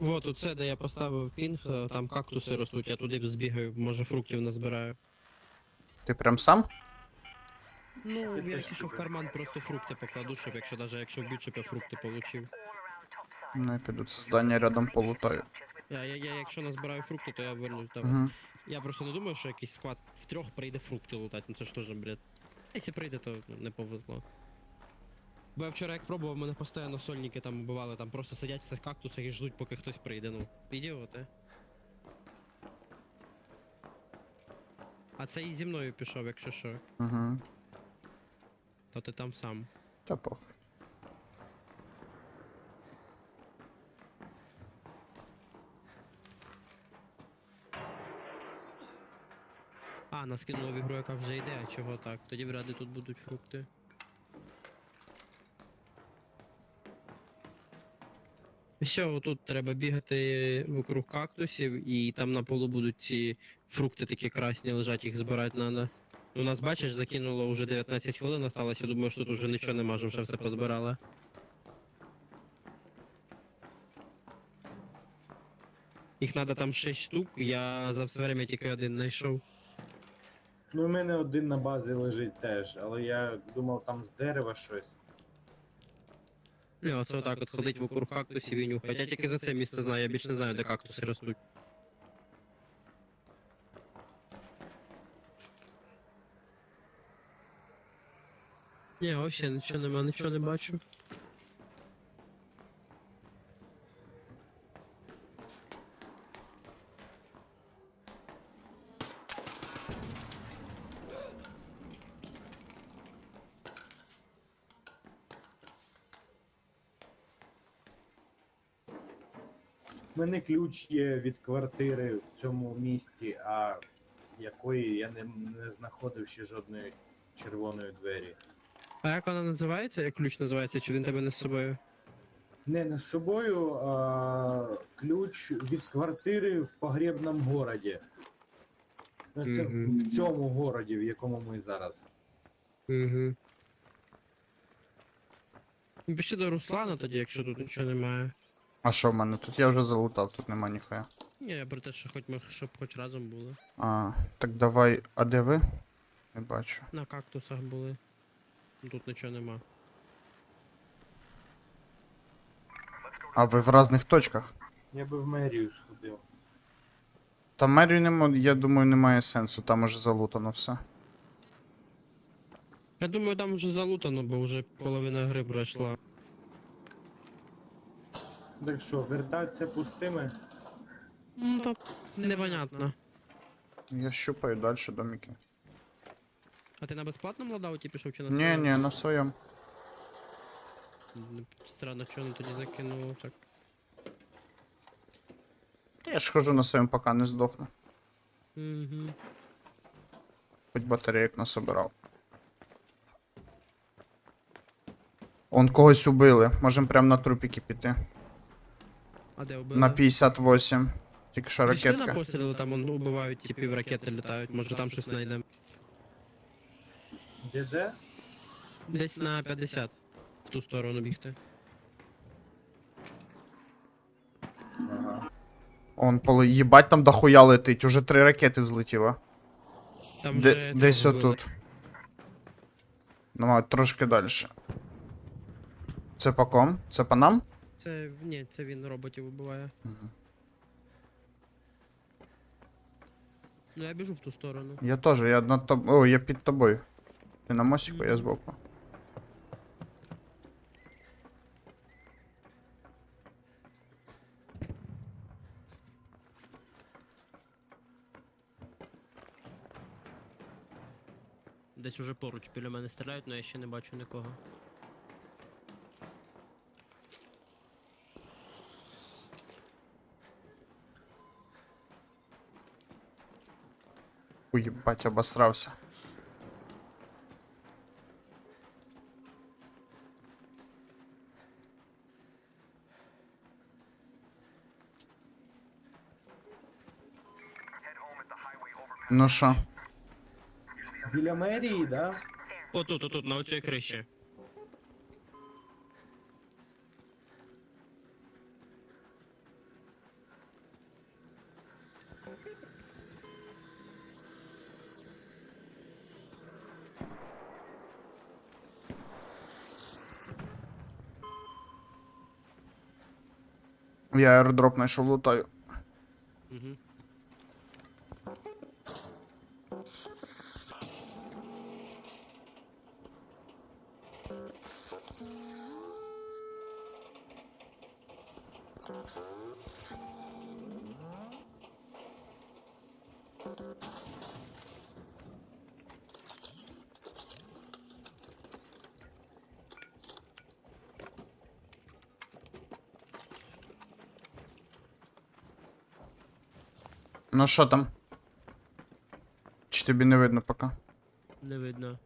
Вот, оце, де я поставив пінг, е, там кактуси ростуть, я туди збігаю, може фруктів назбираю. Ти прям сам? Ну, я ще в карман просто фрукти покладу, щоб якщо даже якщо вб'ють, щоб я фрукти получив. Ну, я піду це здання рядом полутаю. Я, я, я якщо назбираю фрукти, то я вернусь там. Угу. Я просто не думаю, що якийсь склад в трьох прийде фрукти лутати, ну це ж теж бред. Якщо прийде, то ну, не повезло. Бо я вчора як пробував, мене постійно сольники там убивали, там просто сидять в цих кактусах і ждуть, поки хтось прийде, ну. Ідіоти. А це і зі мною пішов, якщо що. Угу. То ти там сам. Та похуй. А, нас кинула в ігру, яка вже йде, а чого так? Тоді вряд ли тут будуть фрукти. І Що, тут треба бігати вокруг кактусів, і там на полу будуть ці фрукти такі красні лежать, їх збирати треба. У нас, бачиш, закинуло вже 19 хвилин осталось, я думаю, що тут вже нічого нема, вже все позбирали. Їх треба там 6 штук, я за все время тільки один знайшов. Ну, у мене один на базі лежить теж, але я думав там з дерева щось. Не, оце отак от ходить вокруг кактусів і нюхать. Я тільки за це місце знаю, я більше не знаю, де кактуси ростуть. Ні, взагалі нічого нема, нічого не бачу. Мене ключ є від квартири в цьому місті, а якої я не, не знаходив ще жодної червоної двері. А як вона називається? Як ключ називається, чи він тебе не з собою? Не не з собою, а ключ від квартири в погребному городі. Ну, Це Мгм. в цьому городі, в якому ми зараз. Угу. Пішли до Руслана тоді, якщо тут нічого немає. А що в мене тут? Я вже залутав, тут нема ніхуя. Ні, я про те, що хоч ми щоб хоч разом були. А, так давай. А де ви? Не бачу. На кактусах були. Тут нічого нема. А ви в різних точках? Я би в мерію сходив. Та мерію нема, я думаю, немає сенсу, там уже залутано все. Я думаю, там вже залутано, бо вже половина гри пройшла. Так що, вертатися пустими? Ну, то непонятно. Я щупаю далі домики. А ти на безплатному ладауті пішов чи на Ні, своєму? ні, на своєму. Странно, чого не тоді закинуло так. Та Я ж хожу на своєму, поки не здохну. Угу. Хоч батарейок насобирав. Он когось убили. Можем прямо на трупіки піти. А де вбили? На 58. Тільки що Пішли на постріли, там он, убивають, типів ракети літають, може там щось знайдемо. Де де? Десь на 50. В ту сторону бігти. Ага. Он поле. Їбать там дохуя летить, уже три ракети взлетіло. Там Де, вже десь того вбили. отут. Ну, трошки далі. Це по ком? Це по нам? Це ні, це він роботів вбиває. Мгм. Ну я біжу в ту сторону. Я теж, я над тоб... О, я під тобою. Ти на мостику, я збоку. Десь уже поруч біля мене стріляють, але я ще не бачу нікого. Уєбать, обосрався. Ну що? Біля мерії, да? Отут, отут, на оцій криші. Я аеродроп знайшов, лутаю. Ну що там? Чи тобі не видно поки? Не видно.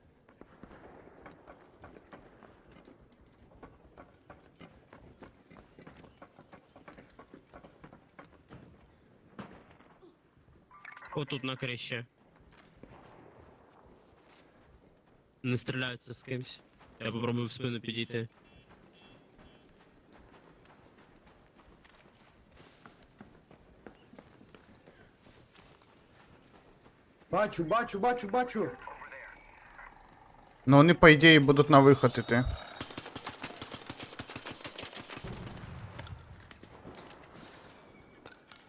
Отут на криші. Не стріляються з кимсь. Я попробую в спину підійти. Бачу, бачу, бачу, бачу. Ну вони, по ідеї, будуть на виход іти.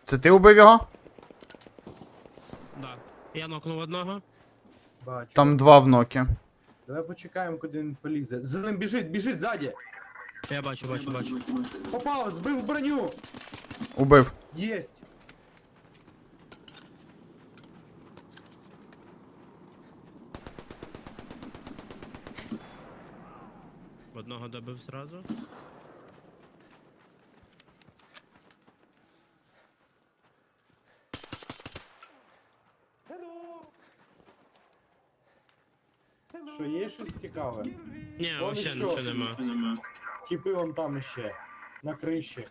Це ти убив його? Да. Я нокнув одного. Бачу. Там два в нокі. Давай почекаємо, куди він полізе. За ним біжить, біжить ззаді. Я бачу, бачу, бачу. Попав, збив броню. Убив. Єсть. Одного добив зразу. Що, є щось цікаве? Ні, Вон вообще іще. нічого нема. Тіпи вон там ще. На криші.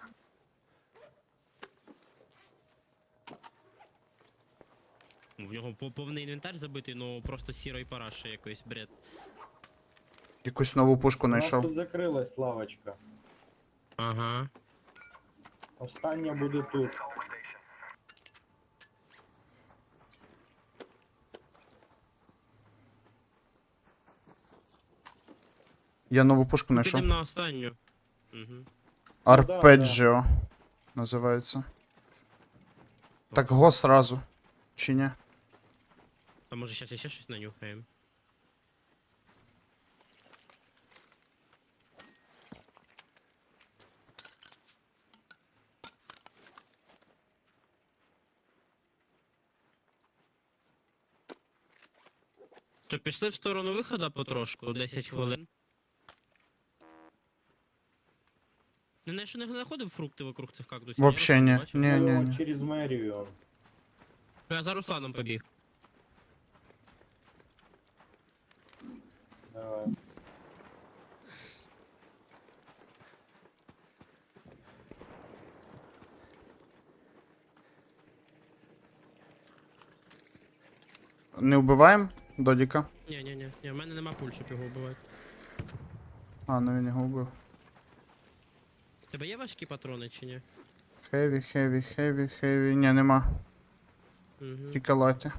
В нього по- повний інвентар забитий, ну просто сірої параші якийсь бред. Якусь нову пушку знайшов. тут закрилась лавочка. Ага. Остання буде тут. Я нову пушку Підемо знайшов. на останню. Угу. Арпеджіо називається. Так го сразу. Чи ні? А може зараз ще щось нанюхаємо? Що, пішли в сторону виходу потрошку, 10 хвилин. Не знаю, що не знаходив фрукти вокруг цих кактусів? Вообще ні. бачив. Ні, ні, Ну, ні. Через мерію. Я за Русланом побіг. Давай. Не вбиваємо Додіка. Ні, ні, ні, ні, в мене нема пуль, щоб його вбивати. А, ну він його вбив. У тебе є важкі патрони чи ні? Хеві, хеві, хеві, хеві. Ні, нема. Угу. Тільки латі.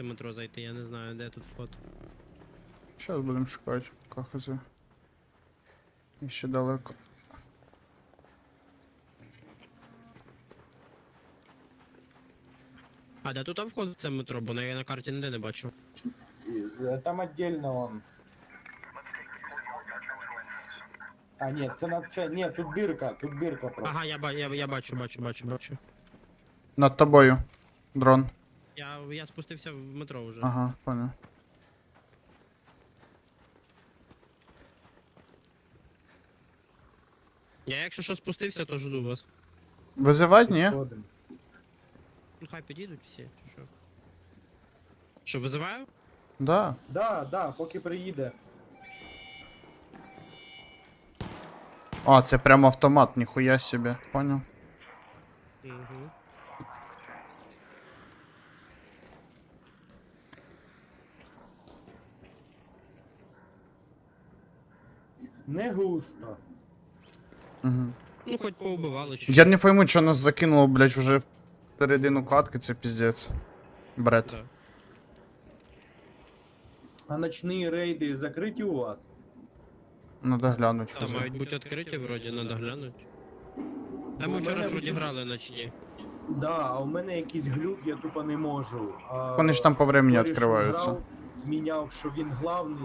Це метро зайти? Я не знаю, де тут вход. Зараз будемо шукати. КХЗ. І ще далеко. А де тут вход в це метро, бо я на карті ніде не бачу. Е, Там отдельно он. А, ні, це на це. Ні, тут дирка, тут дирка просто. Ага, я, ба- я, я бачу, бачу, бачу, бачу. Над тобою. Дрон. Я, спустився в метро вже. Ага, понял. Я якщо що спустився, то жду вас. Визивать, ні? Підходимо. Ну хай підійдуть всі, чи що. Що, визиваю? Да. Да, да, поки приїде. А, це прям автомат, ніхуя собі. Понял. Угу. Не густо. Угу. Ну, хоч поубивали чи Я не пойму, що нас закинуло, блядь, уже в середину катки, це піздець. Бред. Да. А ночні рейди закриті у вас? Надо глянуть. Там мають бути відкриті, вроді, надо глянути. А Ну, ми вчора мене вроді буде- грали ночні. Да, а у мене якийсь глюк, я тупо не можу. А Вони ж там по времени відкриваються. грав, Міняв, що він главний,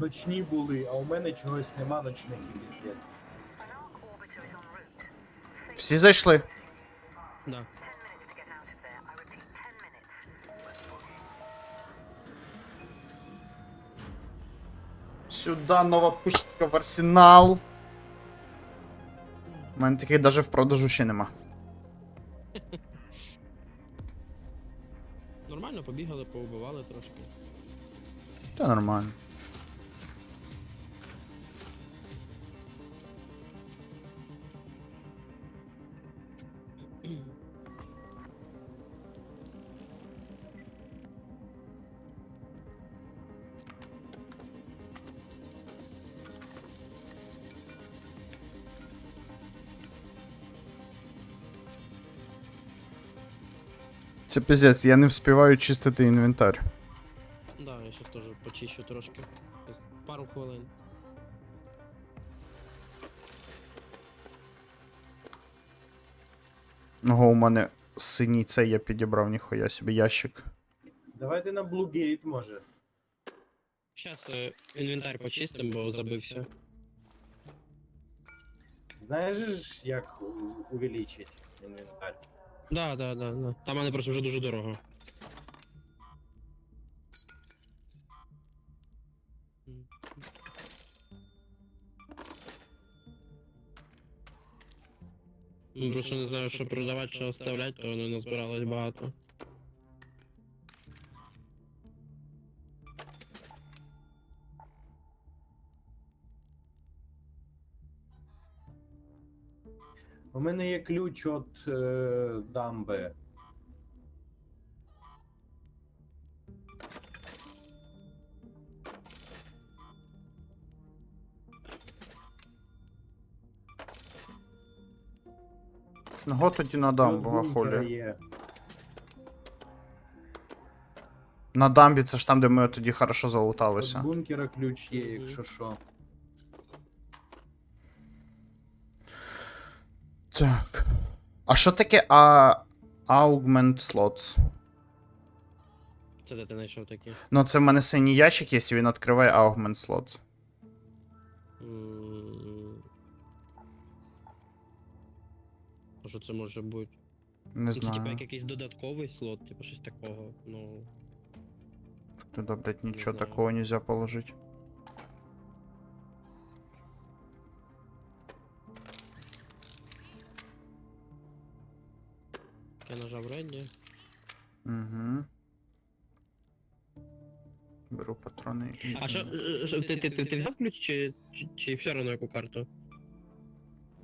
ночні були, а у мене чогось нема ночних і. Всі зайшли? Да. Сюда нова пушка в арсенал. У мене таких даже в продажу ще нема. Нормально, побігали, поубивали трошки. Та нормально. Це пиздец, я не вспіваю чистити інвентар. Да, я щас теж почищу трошки. Пару хвилин. Ого, у мене синій цей я підібрав, ніхуя собі ящик. Давайте на Bluegate, може. Щас е, інвентар почистим, бо забився. Знаєш, ж, як у- увеличить інвентар? Да, да, да, да. Там мене просто вже дуже дорого. Просто не знаю, що продавати, що оставляти, то воно назбиралось багато. У мене є ключ від е, дамби. Го тоді на дамбу, Від а бункера На дамбі це ж там, де ми тоді хорошо Від залуталися. бункера ключ є, якщо що. Так. А що таке а... Augment Slots? Це де ти знайшов такі? Ну, це в мене синій ящик є, і він відкриває Augment Slots. Що це може бути? Не це типа як якийсь додатковий слот, типу щось такого. Ну. Туди, блядь, нічого знаю. такого нельзя положити. Я нажав Ready. Угу. Беру патрони. і- А що, е, що, ти, ти, ти, ти взяв ключ чи, чи, чи все одно яку карту?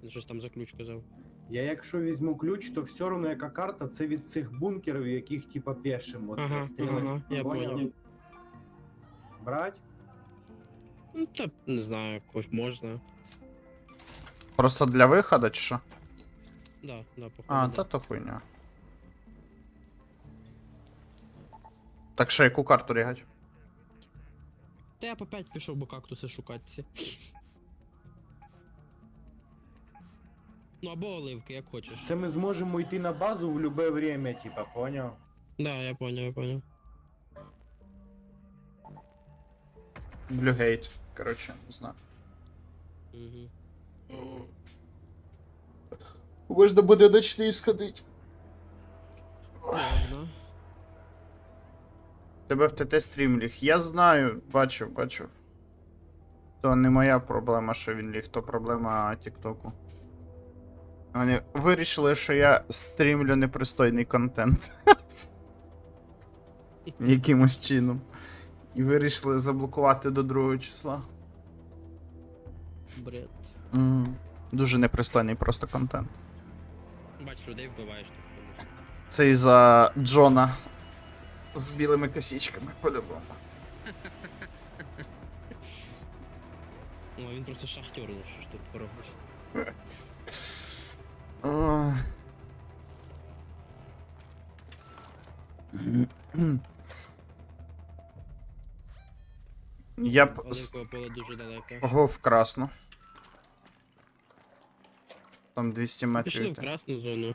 Ну, Щось там за ключ казав. Я якщо візьму ключ, то все одно яка карта, це від цих бункерів, яких типа пешим. Оце Ага, стрілочка, ага, я поняв? понял. Брать? Ну, та не знаю, хоч можна. Просто для виходу, чи що? Да, да, походу. А, да. та то хуйня. Так що, яку карту рігать? Та я по 5 пішов, бо кактуси шукати ці. Ну або оливки, як хочеш. Це ми зможемо йти на базу в любе время, типа, поняв? Да, я понял, я понял. Блюгейт. Короче, не знаю. Угу. Можна буде ночний сходити. Ладно. Тебе в ТТ стрім ліг. Я знаю, бачив, бачив. То не моя проблема, що він ліг, то проблема Тіктоку. Вони вирішили, що я стрімлю непристойний контент. Якимось чином. І вирішили заблокувати до другого числа. Бред. Мгм. Дуже непристойний просто контент. Бач, людей вбиваєш тут. Це із-за Джона з білими косичками, по-любому. Ну, він просто шахтер, ну що ж тут поробиш. Я б с- Оливкове дуже далеко. Ого, в красну. Там 200 метрів. Пішли в йти. красну зону.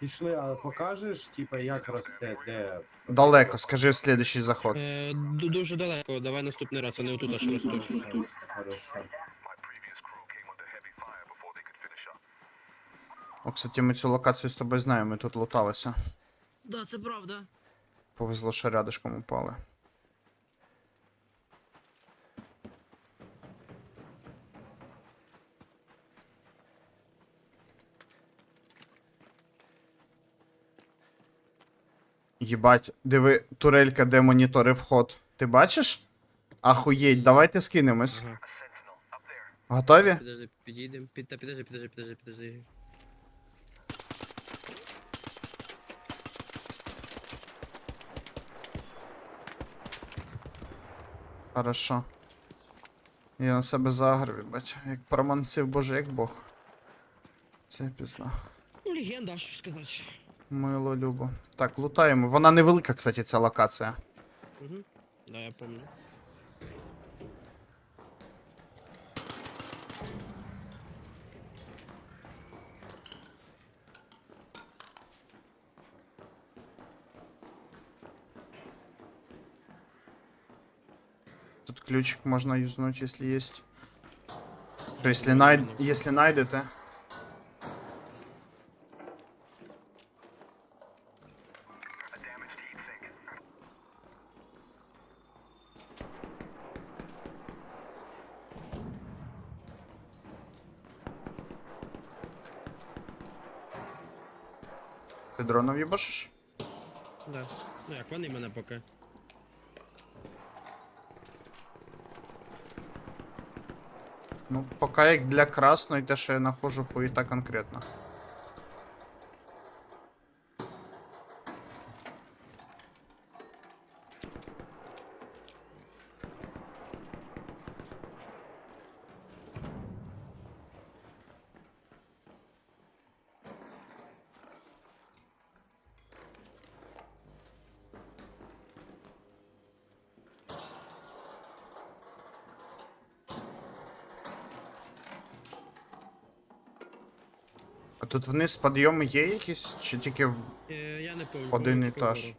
Пішли, а покажеш, типа, як росте, де. Далеко, скажи в слідуючий заход. Е, ду- дуже далеко, давай наступний раз, вони отут аж ростуть. Хорошо, Хорошо. О, кстати, ми цю локацію з тобою знаємо, ми тут луталися. Да, це правда. Повезло, що рядышком упали. Єбать, диви, турелька, де монітори вход. Ти бачиш? Ахуєть, давайте скинемось. Ага. Готові? Підожди, підійдемо. Під, та підожди, підожди, підожди, підожди. Хорошо. Я на себе загрив, бать. Як промансив, боже, як Бог. Це пізна. Легенда, що сказати. Мило любо. Так, лутаємо. Вона невелика, кстати, ця локація. Угу. Да, я помню. Тут ключик можно юзнуть, если есть. Что, если, найд... если найдете. Ти дроном їбашиш? Да. Ну як, вони мене поки. Ну, пока як для красної, те, що я нахожу, хуїта конкретно. А тут вниз підйоми є якісь? Чи тільки в. Е, я не. Один по-моєму, етаж. вгору.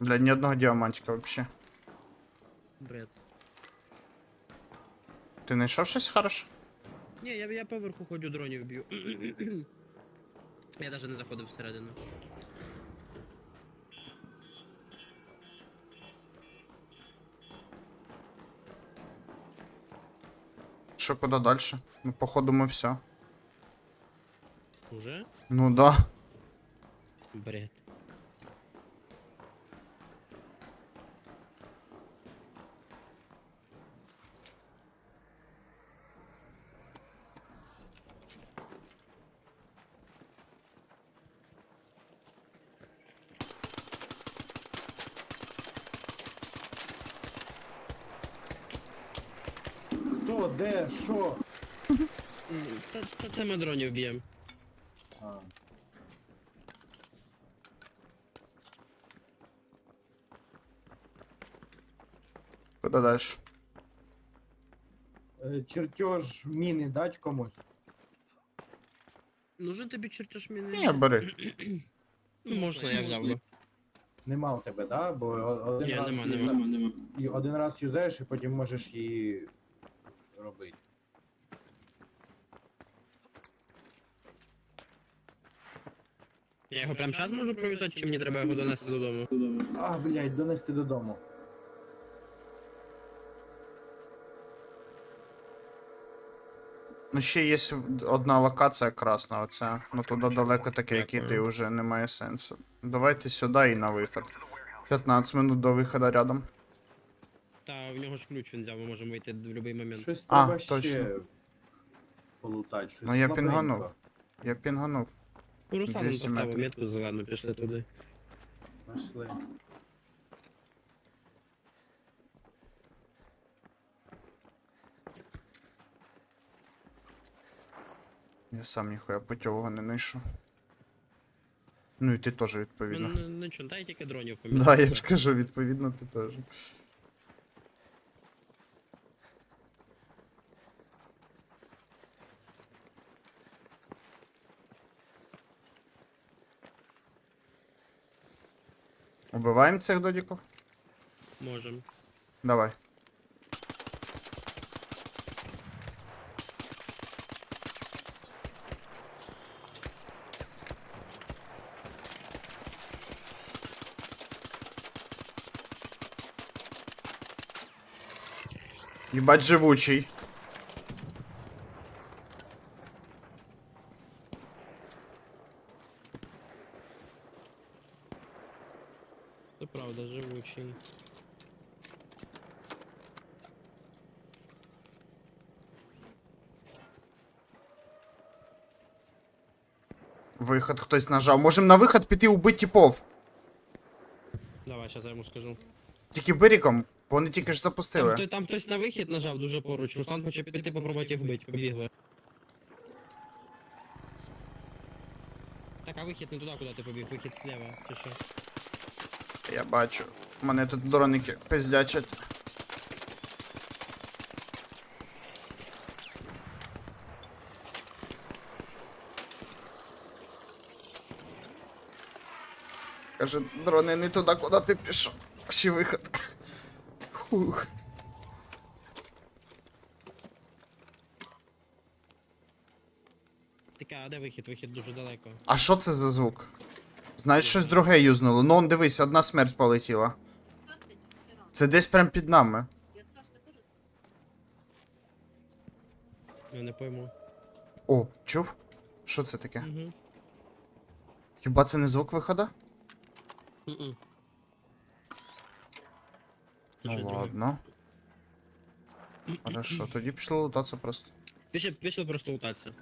Блядь, ні одного діамантика вообще. Бред. Ти знайшов щось хороше? Ні, я, я поверху ходжу дронів б'ю. я навіть не заходив всередину. Що куди далі? Ну, походу, ми все. Уже? Ну да. Бред. Хто, де, що? М, Та, та це ми дронів б'ємо. А. Куди далі? Е, Чертеж міни дать комусь. Нужен тобі чертеж міни? Ні, бери. Ну, Можна, я взяв би. Нема у тебе, да? Бо о- один Ні, раз нема, юза- нема, нема. і один раз юзаєш, і потім можеш її робити. Я його прямо зараз можу провізати, чи мені треба його донести додому? А, блядь, донести додому. Ну, ще є одна локація красна, оця. Ну туди далеко таке, як іти вже немає сенсу. Давайте сюди і на вихід. 15 минут до виходу рядом. Та в нього ж ключ він взяв, ми можемо вийти в будь-який момент. Щось А, треба ще точно. полутати. Щось Ну, я слабенько. пінганув. Я пінганув. Руслан 200 поставив метрів. метку зелену, пішли туди. Нашли. Я сам ніхуя путьового не знайшов. Ну і ти теж Ну, ну, ну відповідно. Нічого, дай тільки дронів помітити. Да, я ж кажу, відповідно, ти теж. Убиваємо цих додіків? Можем. Давай. Ебать живучий. Виход хтось нажав. Можем на виход піти убити типов. Давай, зараз я йому скажу. Тільки биріком, бо вони тільки ж Там, запустили. хто- там хтось на вихід нажав дуже поруч. Руслан хоче піти попробувати їх вбити. Побігли. Так, а вихід не туди, куди ти побіг, вихід зліва, чи що? Я бачу. Мене тут дроники пиздячать. Каже, дрони не туди, куди ти пішов. Ще виход. Фух. Така, а де вихід? Вихід дуже далеко. А що це за звук? Знаєш, щось друге юзнуло. Ну, он дивись, одна смерть полетіла. Це десь прям під нами. Я не пойму. О, чув? Що це таке? Угу. Хіба це не звук виходу? Мгм. Це Ну щось друге. ладно. Хорошо, тоді пішли лутатися просто. Пішли, пішли просто лутатися.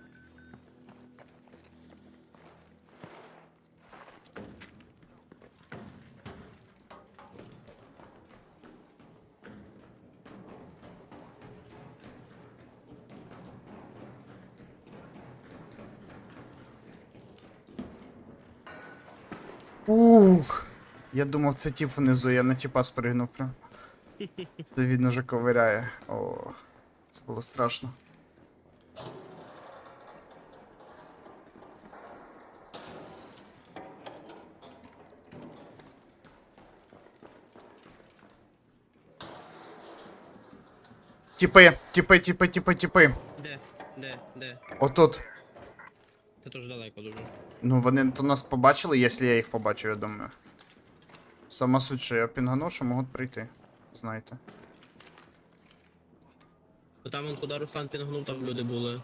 Ух. Я думав, це тип внизу, я на типа спригнув прям. Це він уже ковиряє. О, це було страшно. Тіпи, тіпи, тіпи, тіпи, тіпи. Де? Де? Де? Отут. Це теж далеко дуже. Ну, вони то нас побачили, якщо я їх побачу, я думаю. Сама суть, що я пінганув, що можуть прийти. Знаєте. Там куди Руслан пінгнув, там люди були.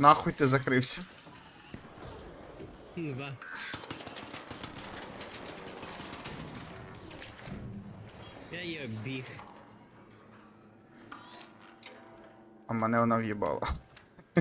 Нахуй ти закрився. Ну да. Я її обіг. А мене вона в'їбала.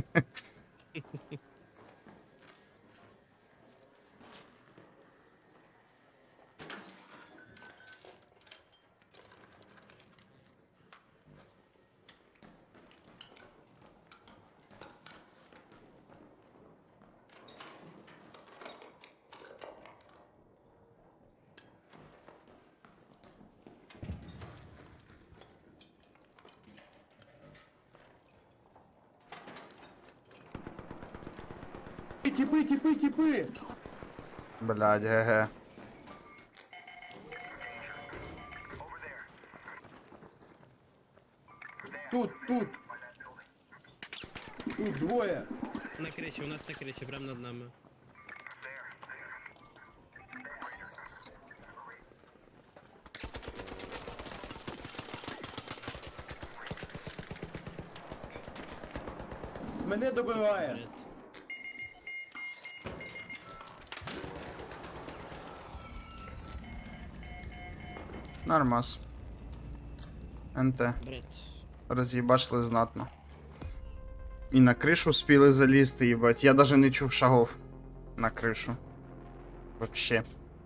Тупи! Блядь, ге-ге. Тут, тут! Тут двоє! На кречі, у нас на кречі, прямо над нами. Мене добиває! Нормас. НТ. Бред. Роз'їбашли знатно. І на кришу спіли залізти, їбать. Я даже не чув шагов на кришу. Вообще.